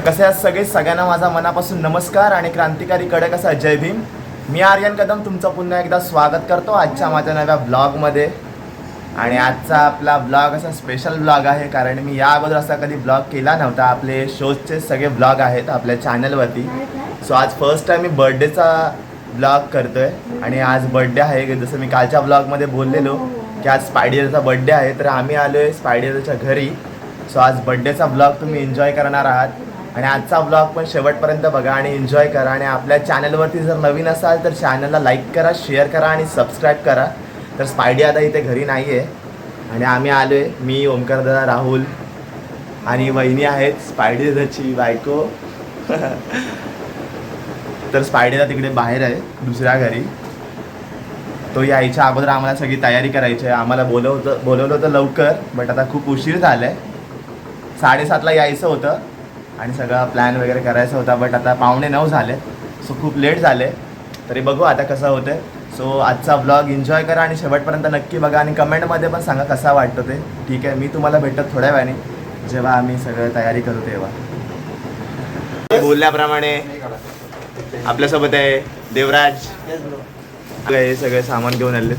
तर कसे आज सगळे? सगळ्यांना माझा मनापासून नमस्कार आणि क्रांतिकारी कडक असा जय भीम. मी आर्यन कदम तुमचं पुन्हा एकदा स्वागत करतो आजच्या माझ्या नव्या ब्लॉगमध्ये. आणि आजचा आपला ब्लॉग असा स्पेशल ब्लॉग आहे कारण मी या अगोदर असा कधी ब्लॉग केला नव्हता. आपले शोजचे सगळे ब्लॉग आहेत आपल्या चॅनलवरती सो आज फर्स्ट टाइम मी बर्थडेचा ब्लॉग करतोय. आणि आज बर्थडे आहे. जसं मी कालच्या ब्लॉगमध्ये बोललेलो की आज स्पायडियरचा बर्थडे आहे तर आम्ही आलो आहे स्पायडियरच्या घरी. सो आज बर्थडेचा ब्लॉग तुम्ही एन्जॉय करणार आहात. आणि आजचा ब्लॉग पण शेवटपर्यंत बघा आणि एन्जॉय करा. आणि आपल्या चॅनलवरती जर नवीन असाल तर चॅनलला लाईक करा शेअर करा आणि सबस्क्राईब करा. तर स्पायडी आता इथे घरी नाही आहे आणि आम्ही आलो आहे मी ओमकारदादा राहुल आणि वहिनी आहेत. स्पायडी दादाची बायको. तर स्पायडीला तिकडे बाहेर आहे दुसऱ्या घरी. तो यायच्या अगोदर आम्हाला सगळी तयारी करायची आहे. आम्हाला बोलवतं बोलवलं होतं लवकर बट आता खूप उशीर झाला आहे साडेसातला यायचं होतं. आणि सगळा प्लॅन वगैरे करायचा होता बट आता पावणे नऊ झाले. सो खूप लेट झाले. तरी बघू आता कसं होतं सो आजचा ब्लॉग एन्जॉय करा आणि शेवटपर्यंत नक्की बघा आणि कमेंटमध्ये पण सांगा कसा वाटतो ते. ठीक आहे मी तुम्हाला भेटत थोड्या वेळाने. जेव्हा आम्ही सगळं तयारी करू तेव्हा. बोलल्याप्रमाणे आपल्यासोबत आहे देवराज. हे सगळे सामान घेऊन आले.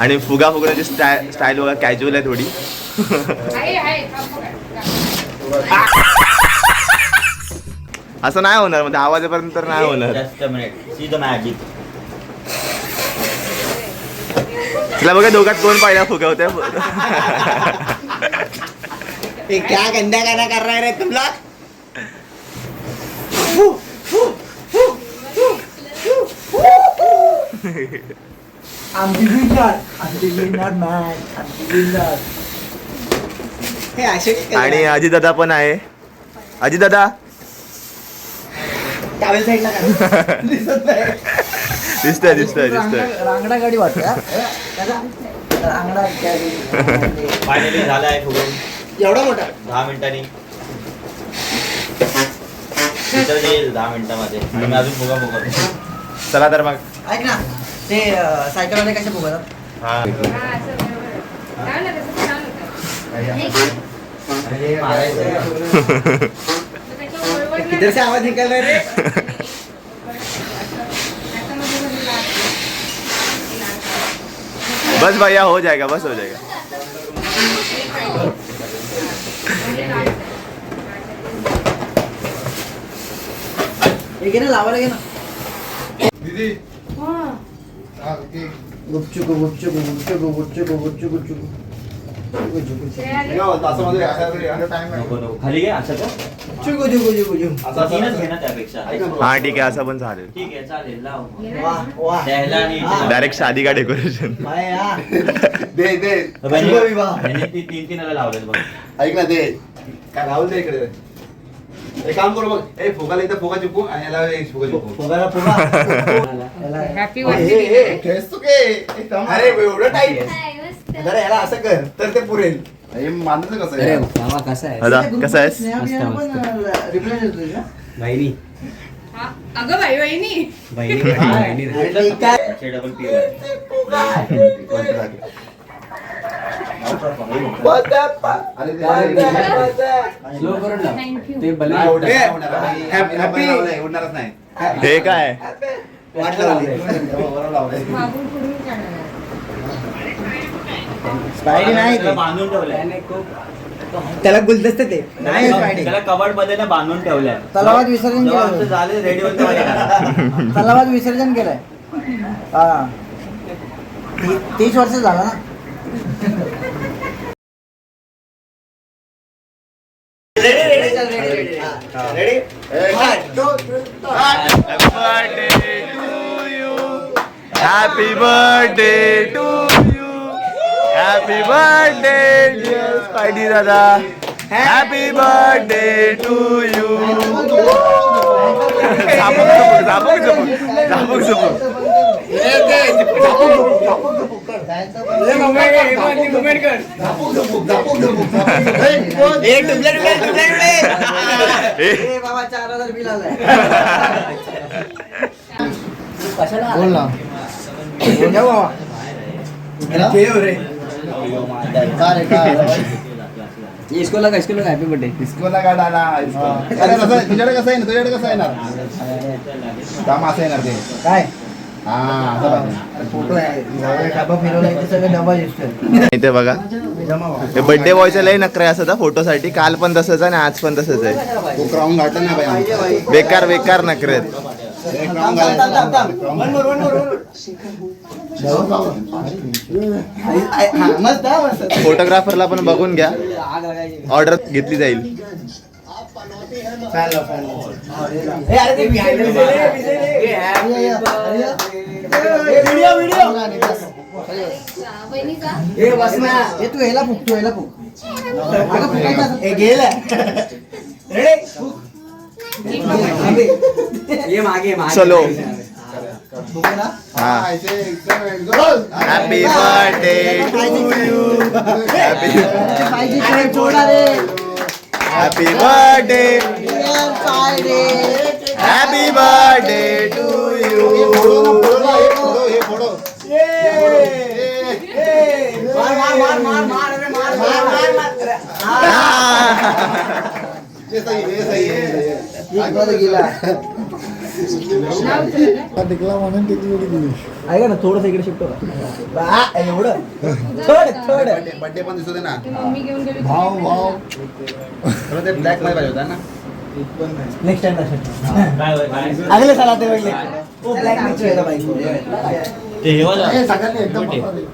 आणि फुगा फुगण्याची स्टाय स्टाईल बघा कॅज्युअल आहे थोडी. असं नाही होणार म्हणजे आवाजापर्यंत तर नाही होणार. तिला बघा दोघात कोण पहिला फुगवते ये क्या गंदा गाना कर रहा है रे तुम लोग I'm the winner. I'm the winner, man. I'm the winner. हे असे आणि अजितदादा पण आहे अजितदादा टावेल साईडला करा. दिसत नाही. दिसतंय दिसतंय दिसतंय. रांगडा- रांगडा गाडी वाटते हा. रांगडा गाडी. Finally झाला आहे फुगून. एवढा मोठा? दहा मिनिटांनी. येईल दहा मिनिटामध्ये. आणि मी अजून फुगा फुगवतो चला तर मग. ऐक ना ते सायकल वाले कसे बघतात हा. हा किधर से आवाज निकल रहा है. बस भैया हो जाएगा बस हो जाएगा. हे घे ना ना हा. गुपचुक गुपचुक गुपचुक गुपचुक गुपचुक गुपचुक. खाली घे असं असं तीनच घे ना त्यापेक्षा. हा ठीक आहे असं पण चालेल. ठीक आहे चालेल लाव. वाह वाह द्यायला आणि हा. डायरेक्ट शादी का डेकोरेशन? बाय हा. दे दे. ती तीन लावलेत बघ. ऐक ना दे. काय राहुल दे इकडे. एक काम करू बघ. ए फुगाला इथं फुगा चिपू आणि याला एक फुगा. Happy हे. हे, खेळस तू के? अरे एवढं टाईट जरा याला असं कर तर ते पुरेल. हे मांडायचं कसं आहे? कसं आहेस? हा. अगं बाई वहिनी अरे काय? पी स्पायडी नाही ते. बांधून ठेवलंय. त्याला गुलदस्त ते. नाही त्याला स्पायडी. त्याला कबडमध्ये बांधून ठेवलंय. तलावात विसर्जन जेव्हा केलं. आमचं झाले रेडी होतं माझ्या तलावात विसर्जन केलंय. हा. ती- तीस वर्ष झाला ना. Ready happy birthday to you happy birthday dear Spidey दादा हॅपी बर्थडे टू यू झापूक झपूक झापूक झपूक बोल ना. बोल ना बाबा ठेव रे काय रे, काय? इसको लगा इसको लगा हॅपी बर्थडे गाड आला डिस्कोला. अरे कसं आहे? तुझ्याकडे कसं आहे? ना तुझ्याकडे कसं येणार काम असं येणार ते. काय? हा असं पाहिजे. फोटो आहे. डबा फिरवला ते सगळं डबा दिसतोय. इथे बघा. हे बर्थडे बॉयचं लय नखरे असत फोटोसाठी काल पण तसंच आहे आणि आज पण तसंच आहे. तो क्राऊन घातला ना बाई. आमचा. बेकार बेकार नखरे आहेत. crown घालायचा. फोटोग्राफरला पण बघून घ्या ऑर्डर घेतली जाईल तू ह्याला फुक तू ह्याला फुक चलो. फुक ना हा हा, इथे एकदम एकदम. Happy birthday to you happy पाहिजे काय जोडा रे happy birthday happy birthday to हे फोडो ना, फोडो ना, हे फोडो, हे ऐका ना थोडस इकडे शिफ्ट करा. एवढं? थोड थोड. बर्थडे पण दिसत ना. ते मम्मी घेऊन गेली भाव भाव. खरं ते ब्लॅकमध्ये पाहिजे होता ना. नेक्स्ट टाइम काय? अगले साला ते बघले. ओ ब्लॅक मिक्स व्हायला पाहिजे ते हे सगळ्यांनी एकदम पकडले.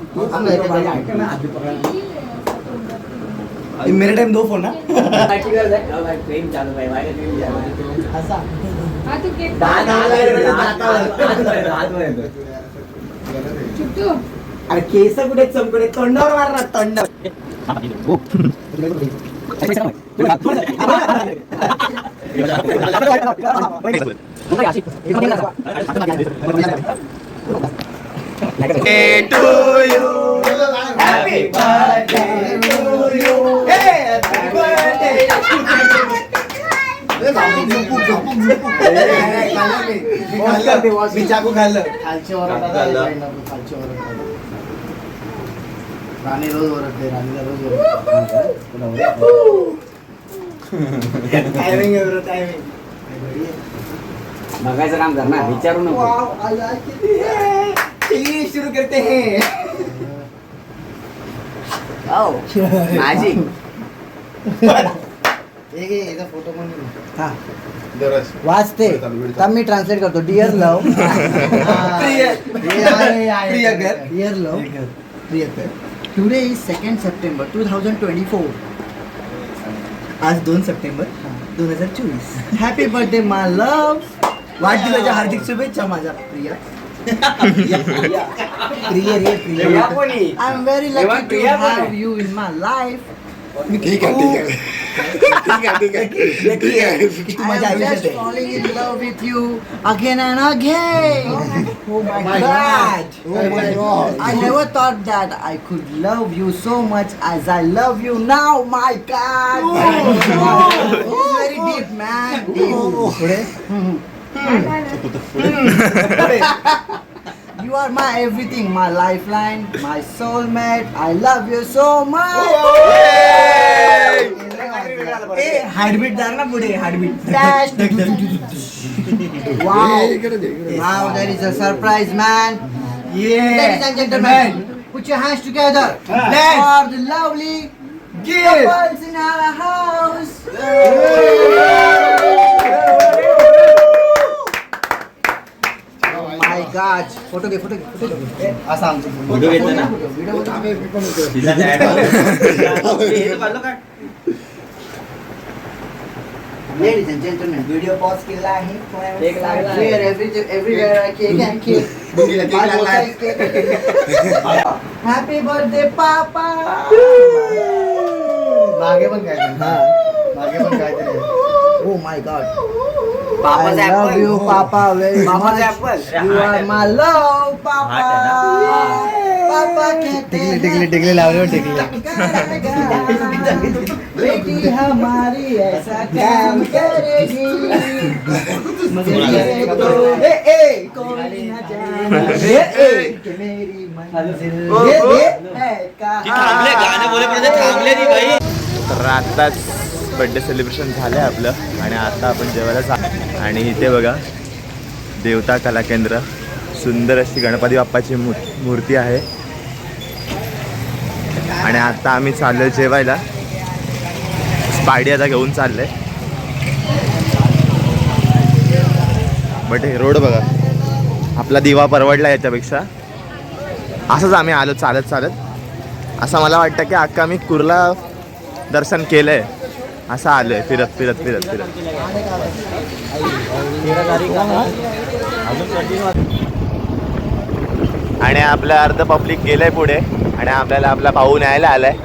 मेरे टाइम दो फोन ना. केक चुट्टू अरे केस कुठे चमकडे तोंडावर मारणार तोंड हे. मी चाकू खाल्लं खालची ओरड राणी रोज ओरडते राणीला रोज ओरडते टायमिंग एवढं टायमिंग बघायचं काम कर ना विचारू नको. शुरू करते हैं माझी फोटो पण हा. वाचते. तर मी ट्रान्सलेट करतो. Dear love. Dear love प्रियकर today is second September two thousand twenty four आज दोन सप्टेंबर दोन हजार चोवीस. हॅपी बर्थडे माय लव वाढदिवसाच्या हार्दिक शुभेच्छा माझ्या प्रिय. प्रिय रे प्रिय कोणी? I am very lucky to Priya have. You in my life ठीक आहे ठीक आहे ठीक आहे ठीक आहे ठीक आहे की तू माझ्या आयुष्यात आहे. falling in love with you again and again. Oh my God. Oh my God. I never thought that I could love you so much as I love you now. My God. It's very deep, man. You are my everything, my lifeline, my soulmate. I love you so much. ए heartbeat दार ना पुढे heartbeat dash wow wow that is a surprise man ladies and gentlemen put your hands together for the lovely couples in our house Oh my god photo घे photo घे photo घे असा आमचा video घेतला ना व्हिडिओ तिला ते add झालं. हे तर पाहिलं का? Ladies and gentlemen, video pause केला आहे. Cake लागला आहे. Here, every- everywhere I cake and cake. बुंदीला cake माझा लागला आहे. cake. Happy birthday, papa. मागे पण काय मागे पण काय Oh my God. I love apple. you, papa, very पापाचं much. apple. You are my love, papa. पापा कहते हैं टिकली टिकली लावले टिकली. बेटी हमारी ऐसा काम करेगी। ये तो ए ए कोई न जाने। ए ए. कि मेरी मंजिल। ये ये है ती थांबले गाणे बोलेपर्यंत थांबले ती बाई तर आत्ताच बड्डे सेलिब्रेशन झालं आहे आपलं. आणि आता आपण जेवायला जा आणि इथे बघा देवता कला केंद्र. सुंदर अशी गणपती बाप्पाची मू मूर्ती आहे. आणि आता आम्ही चाललो जेवायला. स्पायडी आता घेऊन चाललंय. बट हे रोड बघा. आपला दिवा परवडला याच्यापेक्षा. असंच आम्ही आलो चालत चालत. असं मला वाटतं की अक्का मी कुर्ला दर्शन केलं आहे असं आलोय फिरत फिरत फिरत फिरत. आणि आपलं अर्ध पब्लिक गेलंय पुढे. आणि आपल्याला आपला भाऊ न्यायला आलाय.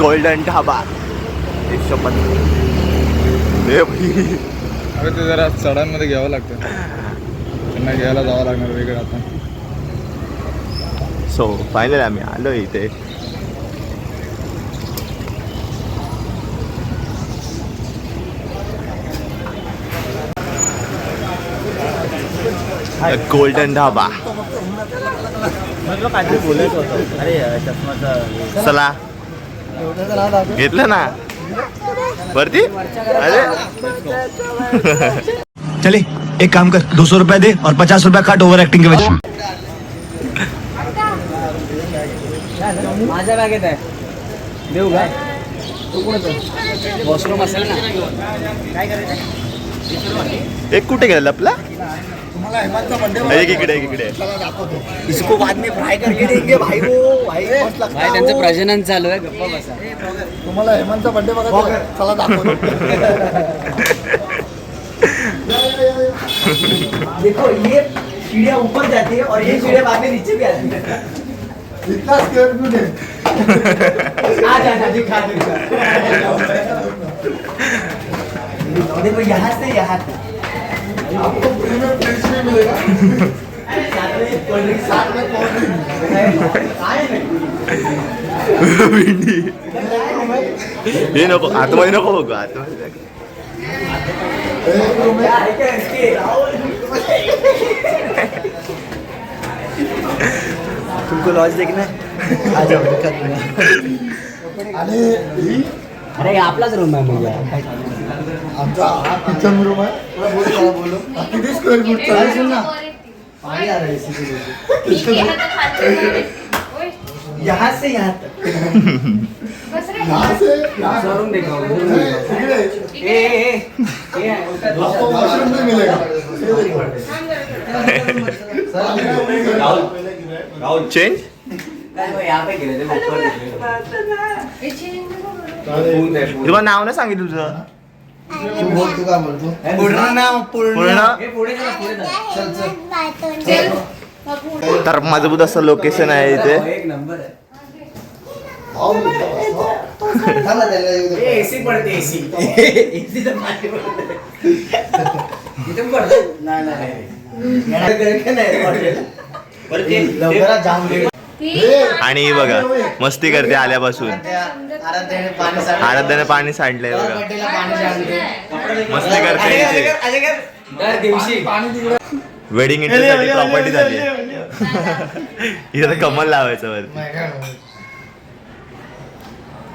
गोल्डन ढाबा एकशे पन्नास. भाई ते जरा चढांमध्ये घ्यावं लागतं. त्यांना घ्यायला जावं लागणार वेगळं आता. सो फायनल आम्ही आलो इथे गोल्डन ढाबा चला घेतलं ना वरती अरे चले एक काम कर दो सौ रुपया दे और पचास रुपया काट ओवर एक्टिंग के वजह माझ्या बॅगेत आहे. देऊ का? वॉशरूम असेल ना. एक कुठे गेला आपला? एक इकडे एक इकडे. इसको बाद में करके देंगे भाई वो भाई है त्यांचं. प्रजनन चालू आहे गप्पा बसा. तुम्हाला हेमंतचा बड्डे बघा. चला दाखवतो. देखो ये चिड़िया ऊपर जाती है और ये चिड़िया बाद में नीचे भी आती है. दिखा देखो यहाँ से यहाँ तक आपको फ्री में मिलेगा साथ में कोल्ड ड्रिंक हे नको आतमध्ये नको बघू आतमध्ये तुमको लॉज देखना है? आ जाओ दिखा दूंगा आणि ही। अरे आपलाच रूम आहे म्हणजे आमचा हा किचन रूम आहे मला बोल किती स्क्वेअर फूट चालेल ना. पानी आ है यहाँ से यहाँ तक। बस रे. यहाँ से? शोरूम देखा ए ए ए आपको वॉशरूम भी मिलेगा। चेंज तुला चेंज नाव नाही सांगितलं तुझं तू बोल तू काय बोलतो पूर्ण पूर्ण तर मजबूत असं लोकेशन आहे इथे एक नंबर आहे एसी पडते एसी एसी तर नाही नाही हे, आणि ही बघा मस्ती करते आल्यापासून. आराध्याने पाणी सांडलं. आराध्याने पाणी सांडलंय बघा. मस्ती करते वेडिंग इंटरसाठी प्रॉपर्टी झाली. इथे तर कमल लावायचं वरती.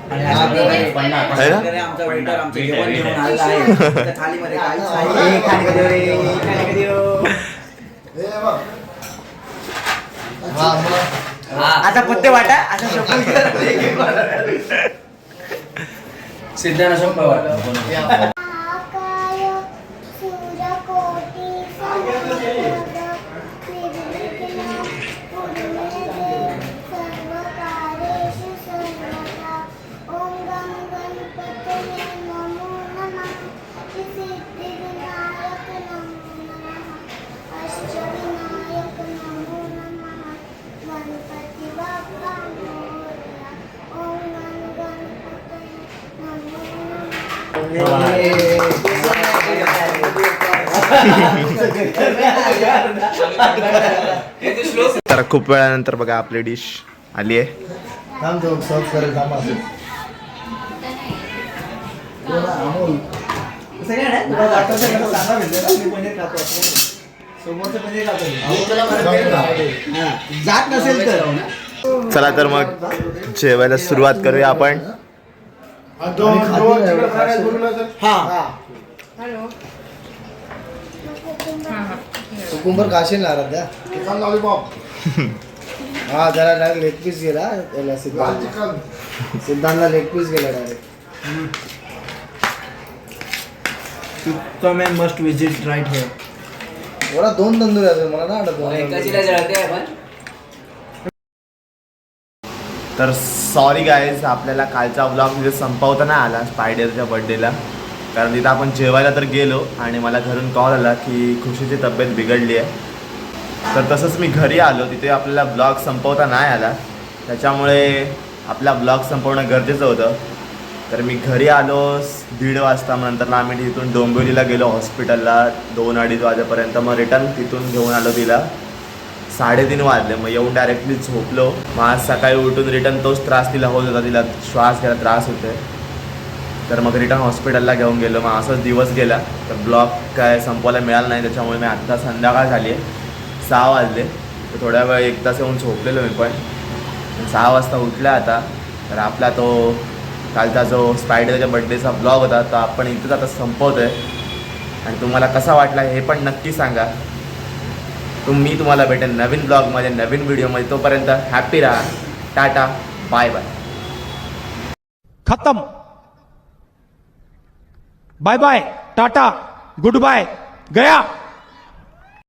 थालीमध्ये आता पत्ते वाटा आता शोकून सिद्धांत अशोक पवार तर खूप वेळानंतर बघा आपली डिश आली आहे. सगळ्या जात नसेल तर चला तर मग जेवायला सुरुवात करूया आपण. हॅलो. कुकुंबर खाशील ना आराध्या? हा जरा डायरेक्ट लेग पीस गेला याला सिद्धांत. सिद्धांतला लेग पीस गेला direct. Must visit right here मला दोन तंदूर आहेत मला ना आठवत एकाचीला जळते आपण तर सॉरी गाईज आपल्याला कालचा ब्लॉग तिथे संपवता नाही आला स्पायडरच्या बड्डेला कारण तिथं आपण जेवायला तर गेलो आणि मला घरून कॉल आला की खुशीची तब्येत बिघडली आहे. तर तसंच मी घरी आलो तिथे आपल्याला ब्लॉग संपवता नाही आला. त्याच्यामुळे आपला ब्लॉग संपवणं गरजेचं होतं. तर मी घरी आलो दीड वाजता मग नंतर आम्ही तिथून डोंबिवलीला गेलो हॉस्पिटलला दोन अडीच वाजेपर्यंत मग रिटर्न तिथून घेऊन आलो तिला. साडेतीन वाजले. मग येऊन डायरेक्टली झोपलो. मग आज सकाळी उठून रिटर्न तोच त्रास तिला होत होता. तिला श्वास घ्यायला त्रास होते तर मग रिटर्न हॉस्पिटलला घेऊन गेलो. मग असाच दिवस गेला. तर ब्लॉक काय संपवायला मिळाला नाही. त्याच्यामुळे मी आत्ता संध्याकाळ झाली आहे सहा वाजले. तर थोड्या वेळ एक तास येऊन झोपलेलो मी पण. सहा वाजता उठला आता. तर आपला तो कालचा जो स्पायडरच्या बड्डेचा ब्लॉग होता तो आपण इथंच आता संपवतो आहे आणि तुम्हाला कसा वाटला हे पण नक्की सांगा. तुम मी तुम्हाला भेटेन नवीन ब्लॉग ब्लॉगमध्ये नवीन व्हिडिओमध्ये तोपर्यंत हॅपी राहा. टाटा. बाय बाय खत्म. Bye bye tata. Good bye गया.